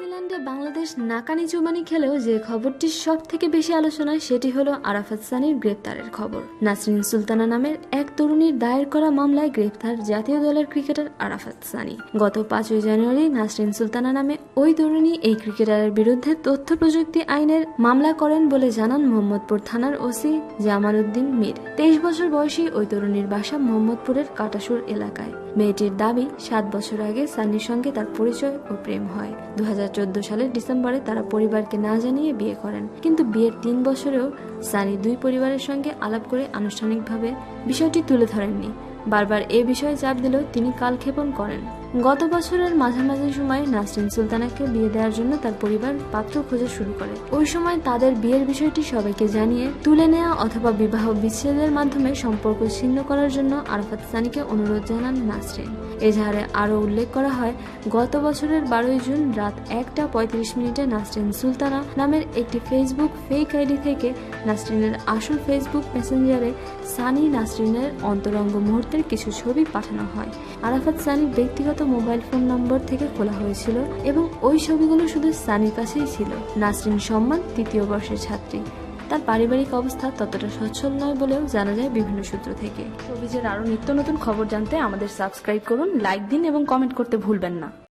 নিউজিল্যান্ডে বাংলাদেশ নাকানি চুবানি খেলেও যে খবরটি সব থেকে বেশি আলোচনায় সেটি হলো আরাফাত সানির গ্রেপ্তারের খবর। নাসরিন সুলতানা নামের এক তরুণীর দায়ের করা মামলায় গ্রেপ্তার জাতীয় দলের ক্রিকেটার আরাফাত সানি। গত পাঁচই জানুয়ারি নাসরিন সুলতানা নামে ওই তরুণী এই ক্রিকেটারের বিরুদ্ধে তথ্য প্রযুক্তি আইনের মামলা করেন বলে জানান মোহাম্মদপুর থানার ওসি জামাল উদ্দিন মীর। তেইশ বছর বয়সী ওই তরুণীর বাসা মোহাম্মদপুরের কাটাসুর এলাকায়। মেয়েটির দাবি, সাত বছর আগে সানির সঙ্গে তার পরিচয় ও প্রেম হয়। দু সালের ডিসেম্বরে তারা পরিবারকে না জানিয়ে বিয়ে করেন। কিন্তু বিয়ের তিন বছরেও সানি দুই পরিবারের সঙ্গে আলাপ করে আনুষ্ঠানিকভাবে বিষয়টি তুলে ধরেননি। বারবার এ বিষয়ে চাপ দিলেও তিনি কালক্ষেপণ করেন। গত বছরের মাঝামাঝি সময় নাসরিন সুলতানাকে বিয়ে দেওয়ার জন্য তার পরিবার পাত্র খোঁজা শুরু করে। ওই সময় তাদের বিয়ের বিষয়টি সবাইকে জানিয়ে, তুলে নেওয়া অথবা বিবাহ বিচ্ছেদের মাধ্যমে সম্পর্ক ছিন্ন করার জন্য আরাফাত সানিকে অনুরোধ জানান নাসরিন। এজাহারে আরও উল্লেখ করা হয়, গত বছরের বারোই জুন রাত একটা পঁয়ত্রিশ মিনিটে নাসরিন সুলতানা নামের একটি ফেসবুক ফেক আইডি থেকে নাসরিনের আসল ফেসবুক মেসেঞ্জারে সানি নাসরিনের অন্তরঙ্গ মুহূর্তের কিছু ছবি পাঠানো হয়। আরাফাত সানির ব্যক্তিগত মোবাইল ফোন নম্বর থেকে খোলা হয়েছিল এবং ওই ছবিগুলো শুধু সানির কাছেই ছিল। নাসরিন সম্মান তৃতীয় বর্ষের ছাত্রী। তার পারিবারিক অবস্থা ততটা সচ্ছল নয় বলেও জানা যায় বিভিন্ন সূত্র থেকে। শোবিজের আরও নিত্য নতুন খবর জানতে আমাদের সাবস্ক্রাইব করুন, লাইক দিন এবং কমেন্ট করতে ভুলবেন না।